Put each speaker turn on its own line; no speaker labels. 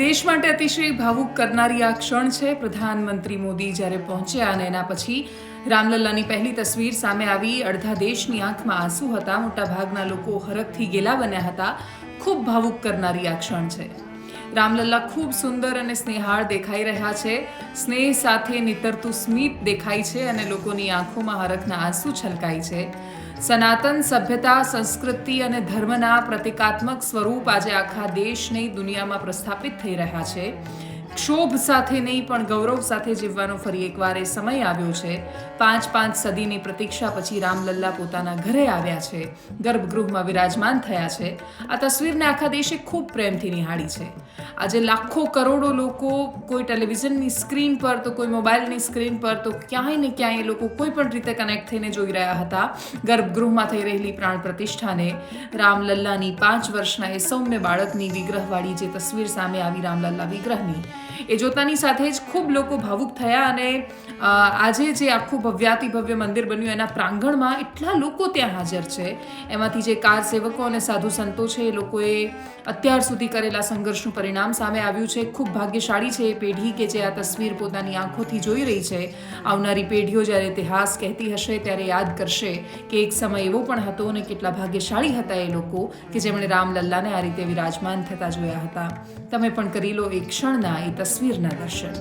દેશ માટે અતિશય ભાવુક કરનારી આ ક્ષણ છે. પ્રધાનમંત્રી મોદી જ્યારે પહોંચ્યા અને એના પછી રામલલ્લાની પહેલી તસવીર સામે આવી, અડધા દેશની આંખમાં આંસુ હતા. મોટાભાગના લોકો હરખથી ગેલા બન્યા હતા. ખૂબ ભાવુક કરનારી આ ક્ષણ છે. રામલલ્લા ખૂબ સુંદર અને સ્નેહાળ દેખાઈ રહ્યા છે. સ્નેહ સાથે નીતરતું સ્મિત દેખાય છે અને લોકોની આંખોમાં હરખના આંસુ છલકાય છે. સનાતન સભ્યતા, સંસ્કૃતિ અને ધર્મના પ્રતિકાત્મક સ્વરૂપ આજે આખા દેશને, દુનિયામાં પ્રસ્થાપિત થઈ રહ્યા છે. ક્ષોભ સાથે નહીં, પણ ગૌરવ સાથે જીવવાનો ફરી એકવાર એ સમય આવ્યો છે. પાંચ પાંચ સદીની પ્રતીક્ષા પછી રામલલ્લા પોતાના ઘરે આવ્યા છે. ગર્ભગૃહમાં વિરાજમાન થયા છે. આ તસવીરને આખા દેશે ખૂબ પ્રેમથી નિહાળી છે. આજે લાખો કરોડો લોકો કોઈ ટેલિવિઝનની સ્ક્રીન પર, તો કોઈ મોબાઈલની સ્ક્રીન પર, તો ક્યાંય ને ક્યાંય લોકો કોઈ પણ રીતે કનેક્ટ થઈને જોઈ રહ્યા હતા. ગર્ભગૃહમાં થઈ રહેલી પ્રાણ પ્રતિષ્ઠાને રામલલ્લાની પાંચ વર્ષના એ સૌમ્ય બાળકની વિગ્રહવાળી જે તસવીર સામે આવી રામલલ્લા વિગ્રહની એ જોતાની સાથે જ ખૂબ લોકો ભાવુક થયા અને આજે જે આખું ભવ્યાતિ ભવ્ય મંદિર બન્યું એના પ્રાંગણમાં એટલા લોકો ત્યાં હાજર છે. એમાંથી જે કાર સેવકો અને સાધુ સંતો છે એ લોકોએ અત્યાર સુધી કરેલા સંઘર્ષનું પરિણામ સામે આવ્યું છે. ખૂબ ભાગ્યશાળી છે એ પેઢી કે જે આ તસવીર પોતાની આંખોથી જોઈ રહી છે. આવનારી પેઢીઓ જ્યારે ઇતિહાસ કહેતી હશે ત્યારે યાદ કરશે કે એક સમય એવો પણ હતો અને કેટલા ભાગ્યશાળી હતા એ લોકો કે જેમણે રામલલ્લાને આ રીતે વિરાજમાન થતા જોયા હતા. તમે પણ કરી લો એક ક્ષણના એ તસવીરના દર્શન.